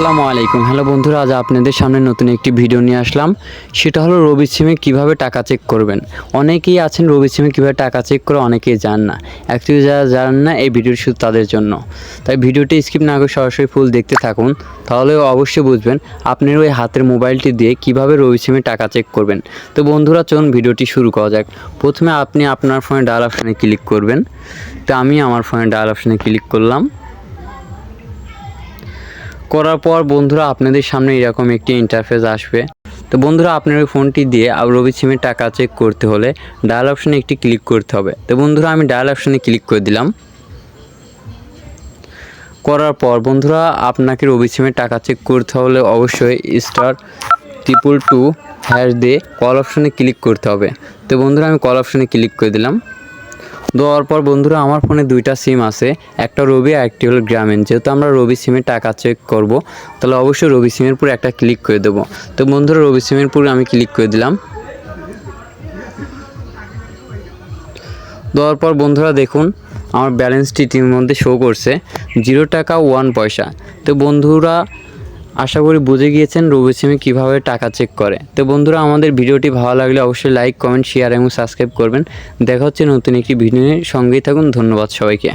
আসসালামু আলাইকুম। হ্যালো বন্ধুরা, আজ আপনাদের সামনে নতুন একটি ভিডিও নিয়ে আসলাম। সেটা হলো রবি সিমে কীভাবে টাকা চেক করবেন। অনেকেই আছেন রবি সিমে কীভাবে টাকা চেক করে অনেকেই জান না। অ্যাকচুয়ালি যারা জানেন না এই ভিডিওটি শুধু তাদের জন্য। তাই ভিডিওটি স্কিপ না করে সরাসরি ফুল দেখতে থাকুন। তাহলে অবশ্যই বুঝবেন আপনার ওই হাতের মোবাইলটি দিয়ে কীভাবে রবি সিমে টাকা চেক করবেন। তো বন্ধুরা, চলুন ভিডিওটি শুরু করা যাক। প্রথমে আপনি আপনার ফোনে ডায়াল অপশানে ক্লিক করবেন। তো আমি আমার ফোনে ডায়াল অপশানে ক্লিক করলাম। করার পর বন্ধুরা আপনাদের সামনে এরকম একটি ইন্টারফেস আসবে। তো বন্ধুরা আপনার ওই ফোনটি দিয়ে রবি সিমের টাকা চেক করতে হলে ডায়াল অপশানে একটি ক্লিক করতে হবে। তো বন্ধুরা আমি ডায়াল অপশানে ক্লিক করে দিলাম। করার পর বন্ধুরা আপনাকে রবি সিমের টাকা চেক করতে হলে অবশ্যই স্টার ট্রিপল টু হ্যাশ দিয়ে কল অপশানে ক্লিক করতে হবে। তো বন্ধুরা আমি কল অপশানে ক্লিক করে দিলাম। দেওয়ার পর বন্ধুরা, আমার ফোনে দুইটা সিম আছে। একটা রবি আর একটি হলো গ্রামীণ। যেহেতু আমরা রবি সিমের টাকা চেক করব, তাহলে অবশ্যই রবি সিমের পুরো একটা ক্লিক করে দেবো। তো বন্ধুরা, রবি সিমের পুরো আমি ক্লিক করে দিলাম। দেওয়ার পর বন্ধুরা, দেখুন, আমার ব্যালেন্সটি টির মধ্যে শো করছে। জিরো টাকা ওয়ান পয়সা। তো বন্ধুরা আশা করি বুঝে গিয়েছেন রবি সিমে কীভাবে টাকা চেক করে। তো বন্ধুরা, আমাদের ভিডিওটি ভালো লাগলে অবশ্যই লাইক কমেন্ট শেয়ার এবং সাবস্ক্রাইব করবেন। দেখা হচ্ছে নতুন একটি ভিডিওর সঙ্গেই থাকুন, ধন্যবাদ সবাইকে।